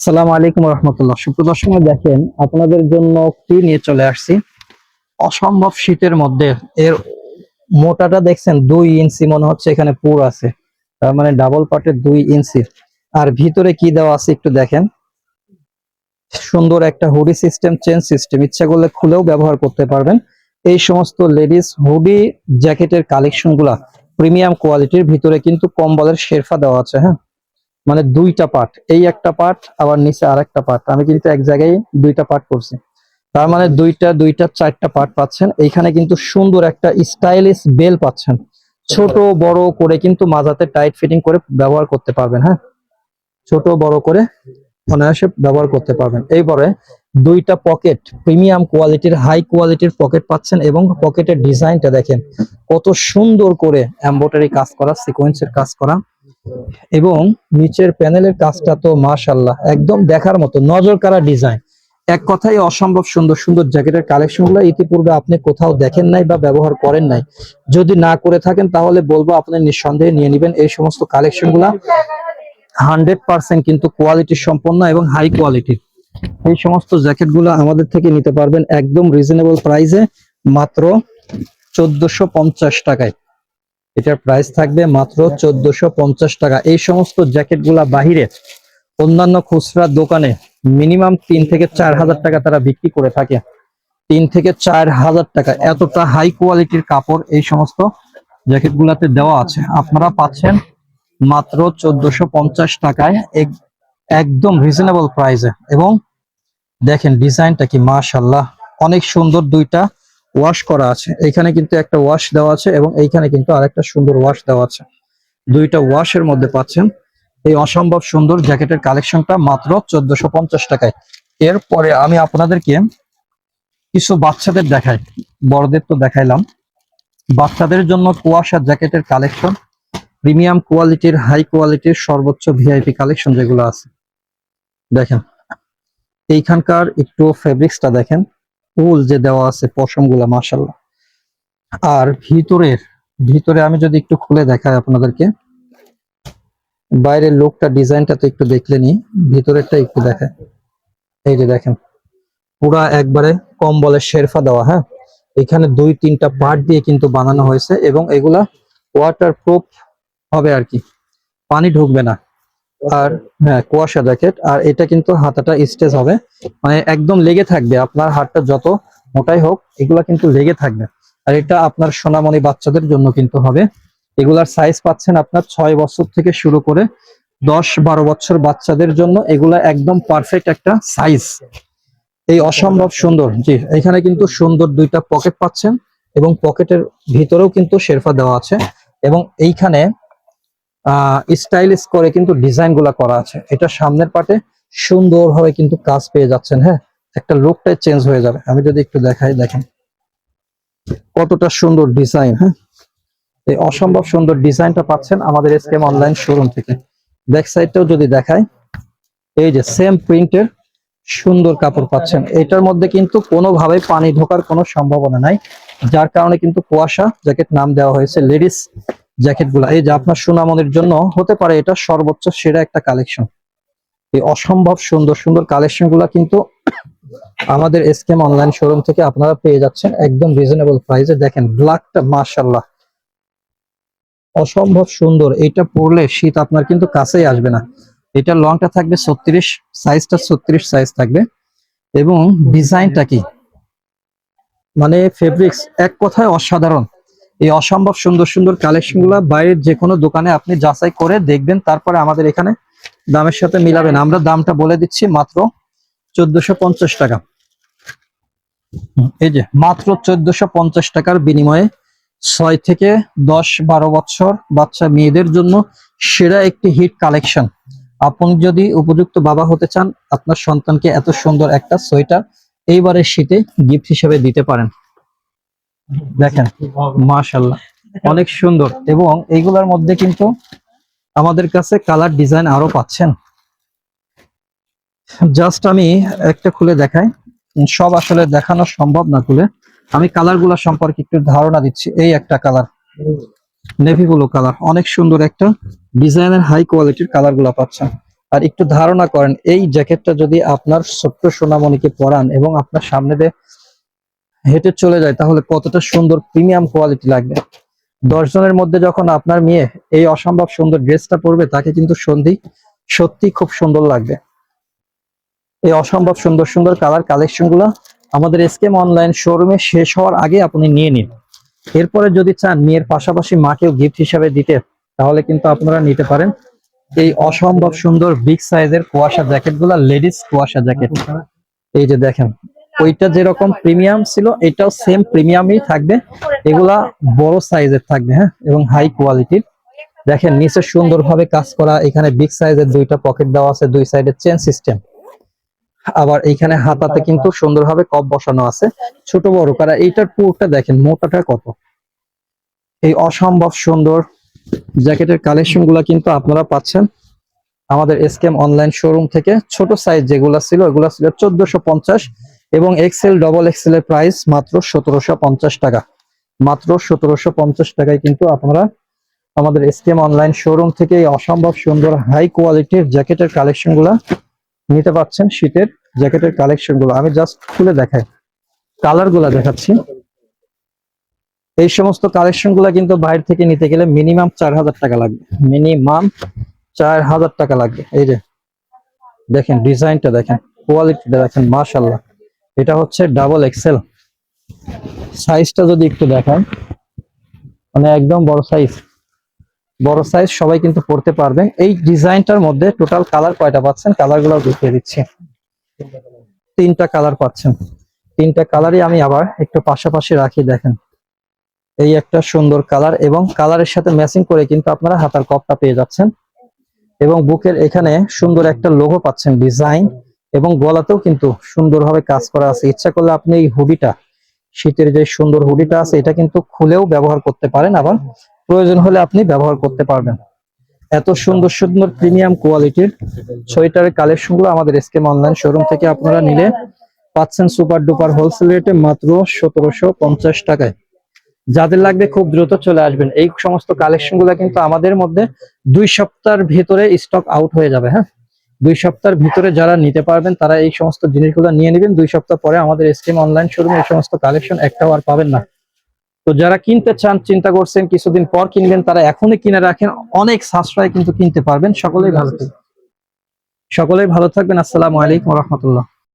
সালাম আলাইকুম রহমতুল্লাহ। সুপ্রদর্শনে দেখেন, আপনাদের জন্য কি নিয়ে চলে আসছি? অসম্ভব শীতের মধ্যে এর মোটাটা দেখছেন, দুই ইঞ্চি মনে হচ্ছে এখানে পুর আছে। তার মানে ডাবল পার্টের দুই ইঞ্চি। আর ভিতরে কি দেওয়া আছে একটু দেখেন। সুন্দর একটা হুডি সিস্টেম চেন সিস্টেম ইচ্ছা করলে খুলেও ব্যবহার করতে পারবেন। এই সমস্ত লেডিস হুডি জ্যাকেটের কালেকশনগুলা প্রিমিয়াম কোয়ালিটির ভিতরে কিন্তু কম্বলের শেরফা দেওয়া আছে হ্যাঁ? মানে দুইটা পার্ট এই একটা পার্ট আবার নিচে আর একটা পার্ট আমি কিন্তু এক জায়গায় দুইটা পার্ট করছি। তার মানে দুইটা দুইটা, চারটা পার্ট পাচ্ছেন। এইখানে কিন্তু সুন্দর একটা স্টাইলিশ বেল পাচ্ছেন। ছোট, বড় করে কিন্তু মাজাতে টাইট ফিটিং করে ব্যবহার করতে পারবেন হ্যাঁ? ছোট, বড় করে অনায়াসে ব্যবহার করতে পারবেন। এইবারে দুইটা পকেট প্রিমিয়াম কোয়ালিটির হাই কোয়ালিটির পকেট পাচ্ছেন এবং পকেটের ডিজাইনটা দেখেন। কত সুন্দর করে এমব্রয়ডারি কাজ করা সিকোয়েন্সের কাজ করা। এবং নিচের প্যানেলের কাজটা তো মাশাল্লাহ একদম দেখার মতো, নজর কাড়া ডিজাইন এক কথায় অসম্ভব সুন্দর সুন্দর জ্যাকেটের কালেকশনগুলো ইতিপূর্বে আপনি কোথাও দেখেন নাই বা ব্যবহার করেন নাই। যদি না করে থাকেন, তাহলে বলব আপনি নিঃসন্দেহে নিয়ে নেবেন এই সমস্ত কালেকশনগুলা। হান্ড্রেড পার্সেন্ট কিন্তু কোয়ালিটি সম্পন্ন এবং হাই কোয়ালিটির এই সমস্ত জ্যাকেটগুলো আমাদের থেকে নিতে পারবেন একদম রিজনেবল প্রাইসে মাত্র চোদ্দশো টাকায়। এটার প্রাইস থাকবে মাত্র চোদ্দশো টাকা। এই সমস্ত জ্যাকেটগুলা বাহিরে অন্যান্য খুচরা দোকানে মিনিমাম তিন থেকে চার হাজার টাকা তারা বিক্রি করে থাকে। তিন থেকে চার হাজার টাকা। এতটা হাই কোয়ালিটির কাপড় এই সমস্ত জ্যাকেট গুলাতে দেওয়া আছে। আপনারা পাচ্ছেন মাত্র চোদ্দশো টাকায় এক- একদম রিজনেবল প্রাইসে এবং দেখেন ডিজাইনটা কি মাশাল্লাহ অনেক সুন্দর দুইটা ওয়াশ করা আছে। এখানে কিন্তু একটা ওয়াশ দেওয়া আছে এবং এইখানে কিন্তু আরেকটা সুন্দর ওয়াশ দেওয়া আছে। দুইটা ওয়াশের মধ্যে পাচ্ছেন। এই অসম্ভব সুন্দর জ্যাকেটের কালেকশনটা মাত্র চোদ্দশো পঞ্চাশ টাকায়। এরপরে আমি আপনাদেরকে কিছু বাচ্চাদের দেখাই। বড়দের তো দেখাইলাম। বাচ্চাদের জন্য কুয়াশা জ্যাকেটের কালেকশন প্রিমিয়াম কোয়ালিটির হাই কোয়ালিটির সর্বোচ্চ ভিআইপি কালেকশন যেগুলো আছে। দেখেন, এইখানকার একটু ফেব্রিক্সটা দেখেন। উল যে দেওয়া আছে পশমগুলা মাসাল্লাহ আর ভিতরের, ভিতরে আমি যদি একটু খুলে দেখাই আপনাদেরকে। বাইরের লোকটা ডিজাইনটা তো একটু দেখলে নি, ভিতরেরটা একটু দেখায় এই যে দেখেন, পুরা একবারে কম্বলের শেরফা দেওয়া হ্যাঁ? এখানে দুই, তিনটা পার্ট দিয়ে কিন্তু বানানো হয়েছে এবং এগুলা ওয়াটার প্রুফ হবে আর কি। পানি ঢুকবে না। আর হ্যাঁ কুয়াশা জ্যাকেট আর এটা কিন্তু হাতাটা স্টেজ হবে। মানে একদম লেগে থাকবে, আপনার হাতটা যত মোটাই হোক, এগুলা কিন্তু লেগে থাকবে। আর এটা আপনার সোনামণি বাচ্চাদের জন্য কিন্তু হবে। এগুলার সাইজ পাচ্ছেন আপনার ছয় বছর থেকে শুরু করে দশ বারো বছর বাচ্চাদের জন্য এগুলা একদম পারফেক্ট একটা সাইজ এই অসম্ভব সুন্দর, জি, এখানে কিন্তু সুন্দর দুইটা পকেট পাচ্ছেন এবং পকেটের ভিতরেও কিন্তু শেরফা দেওয়া আছে। এবং এইখানে স্টাইলিশ করে কিন্তু ডিজাইনগুলা করা আছে। এটা সামনের পাটে সুন্দরভাবে কিন্তু কাজ পেয়ে যাচ্ছেন হ্যাঁ? একটা লুকটাই চেঞ্জ হয়ে যাবে। আমি যদি একটু দেখাই, দেখেন। কতটা সুন্দর ডিজাইন হ্যাঁ? এই অসম্ভব সুন্দর ডিজাইনটা পাচ্ছেন আমাদের এসকেম অনলাইন শোরুম থেকে। ব্যাক সাইডটাও যদি দেখাই, এই যে সেম প্রিন্টের সুন্দর কাপড় পাচ্ছেন। এটার মধ্যে কিন্তু কোনোভাবেই পানি ঢোকার কোনো সম্ভাবনা নাই, যার কারণে কিন্তু কুয়াশা জ্যাকেট নাম দেওয়া হয়েছে লেডিস জ্যাকেটগুলা এই যে আপনার সুনামনের জন্য হতে পারে এটা সর্বোচ্চ সেরা একটা কালেকশন। এই অসম্ভব সুন্দর সুন্দর কালেকশনগুলা কিন্তু আমাদের এসকেম অনলাইন শোরুম থেকে আপনারা পেয়ে যাচ্ছেন একদম রিজনেবল প্রাইসে দেখেন ব্ল্যাকটা মাশাল্লাহ অসম্ভব সুন্দর এটা পরলে শীত আপনার কিন্তু কাছেই আসবে না। এটা লংটা থাকবে ছত্রিশ সাইজটা ছত্রিশ সাইজ থাকবে। এবং ডিজাইনটা কি? মানে ফেব্রিক্স এক কথায় অসাধারণ। এই অসম্ভব সুন্দর সুন্দর কালেকশনগুলা বাইরের যে কোনো দোকানে আপনি যাচাই করে দেখবেন, তারপরে আমাদের এখানে দামের সাথে মিলাবেন। আমরা দামটা বলে দিচ্ছি মাত্র চোদ্দশো টাকা। এই যে মাত্র চোদ্দশো টাকার বিনিময়ে ছয় থেকে দশ, বারো বছর বাচ্চা মেয়েদের জন্য সেরা একটি হিট কালেকশন। আপনি যদি উপযুক্ত বাবা হতে চান, আপনার সন্তানকে এত সুন্দর একটা সোয়েটার এইবারের শীতে গিফট হিসেবে দিতে পারেন। দেখেন মাশাল্লাহ অনেক সুন্দর। এবং এইগুলোর মধ্যে কিন্তু আমাদের কাছে কালার ডিজাইন আরও পাচ্ছেন। জাস্ট আমি একটা খুলে দেখাই। সব আসলে দেখানো সম্ভব না খুলে। আমি কালারগুলা সম্পর্কে একটু ধারণা দিচ্ছি। এই একটা কালার নেভি ব্লু কালার। অনেক সুন্দর একটা ডিজাইনের হাই কোয়ালিটির কালারগুলা পাচ্ছেন। আর একটু ধারণা করেন, এই জ্যাকেটটা যদি আপনার ছোট্ট সোনামণিকে পরান এবং আপনার সামনে দিয়ে হেঁটে চলে যায়, তাহলে কতটা সুন্দর প্রিমিয়াম কোয়ালিটি লাগবে। দশ জনের মধ্যে যখন আপনার মেয়ে এই অসম্ভব সুন্দর ড্রেসটা পরবে, তাকে কিন্তু সন্ধি সত্যি খুব সুন্দর লাগবে। এই অসম্ভব সুন্দর সুন্দর কালার কালেকশনগুলো আমাদের এসকেম অনলাইন শোরুমে শেষ হওয়ার আগে আপনি নিয়ে নিন। এরপরে যদি চান মেয়ের পাশাপাশি মাকেও গিফট হিসাবে দিতে, তাহলে কিন্তু আপনারা নিতে পারেন। এই অসম্ভব সুন্দর বিগ সাইজের কুয়াশা জ্যাকেটগুলা লেডিস কুয়াশা জ্যাকেট এই যে দেখেন ওইটা যেরকম প্রিমিয়াম ছিল, এটাও সেম প্রিমিয়ামই থাকবে। এগুলা বড় সাইজের থাকবে হ্যাঁ? এবং হাই কোয়ালিটির দেখেন, নিচে সুন্দরভাবে কাজ করা, এখানে বিগ সাইজের দুইটা পকেট দেওয়া আছে, দুই সাইডের চেন সিস্টেম আবার এইখানে হাতাতে কিন্তু সুন্দরভাবে কপ বসানো আছে। ছোট, বড়, কারা, এইটার পুরোটা দেখেন, মোটাটা কত? এই অসম্ভব সুন্দর জ্যাকেটের কালেকশনগুলা কিন্তু আপনারা পাচ্ছেন আমাদের এসকেম অনলাইন শোরুম থেকে। ছোট সাইজ যেগুলা ছিল, ওগুলা ছিল চোদ্দশো পঞ্চাশ। এবং এক্সেল ডবল এক্সেল এর প্রাইস মাত্র সতেরোশো পঞ্চাশ টাকা। মাত্র সতেরোশো পঞ্চাশ টাকায় কিন্তু আপনারা আমাদের এসকেম অনলাইন শোরুম থেকে এই অসম্ভব সুন্দর হাই কোয়ালিটির জ্যাকেটের কালেকশনগুলা নিতে পাচ্ছেন, শীতের জ্যাকেটের কালেকশনগুলো। আমি জাস্ট খুলে দেখাই। কালারগুলা দেখাচ্ছি। এই সমস্ত কালেকশনগুলা কিন্তু বাইরে থেকে নিতে গেলে মিনিমাম চার হাজার টাকা লাগবে। মিনিমাম চার হাজার টাকা লাগবে। এই যে, দেখেন ডিজাইনটা দেখেন কোয়ালিটিটা দেখেন মাশাল্লাহ এটা হচ্ছে ডাবল এক্সেল। সাইজটা যদি একটু দেখান। মানে একদম বড় সাইজ। বড় সাইজ সবাই কিন্তু পড়তে পারবে। এই ডিজাইনটার মধ্যে টোটাল কালার কয়টা পাচ্ছেন? কালারগুলো দেখিয়ে দিচ্ছি। তিনটা কালার পাচ্ছেন। তিনটা কালারই আমি আবার একটু পাশাপাশি রাখি, দেখেন। এই একটা সুন্দর কালার এবং কালারের সাথে ম্যাচিং করে কিন্তু আপনারা হাতার কপটা পেয়ে যাচ্ছেন। এবং বুকের এখানে সুন্দর একটা লোগো পাচ্ছেন, ডিজাইন। এবং গলাতেও কিন্তু সুন্দরভাবে কাজ করা আছে। ইচ্ছা করলে আপনি এই হুডিটা, শীতের যে সুন্দর হুডিটা আছে, এটা কিন্তু খুলেও ব্যবহার করতে পারেন আবার প্রয়োজন হলে আপনি ব্যবহার করতে পারবেন। এত সুন্দর সুন্দর প্রিমিয়াম কোয়ালিটির সোয়েটারের কালেকশনগুলো আমাদের এসকেম অনলাইন শোরুম থেকে আপনারা নিলে পাচ্ছেন সুপার ডুপার হোলসেল রেটে মাত্র সতেরোশো পঞ্চাশ টাকায়। যাদের লাগবে খুব দ্রুত চলে আসবেন। এই সমস্ত কালেকশনগুলো কিন্তু আমাদের মধ্যে দুই সপ্তাহের ভিতরে স্টক আউট হয়ে যাবে হ্যাঁ? দুই সপ্তাহের ভিতরে যারা নিতে পারবেন, তারা এই সমস্ত জিনিসগুলো নিয়ে নেবেন। দুই সপ্তাহ পরে আমাদের স্কিম অনলাইন শোরুমে এই সমস্ত কালেকশন একটাও আর পাবেন না। তো যারা কিনতে চান, চিন্তা করছেন, কিছুদিন পর কিনবেন, তারা এখনই কিনে রাখেন। অনেক সাশ্রয় কিন্তু কিনতে পারবেন। সকলেই ভালো থাকবেন। সকলেই ভালো থাকবেন। আসসালামু আলাইকুম রহমতুল্লাহ।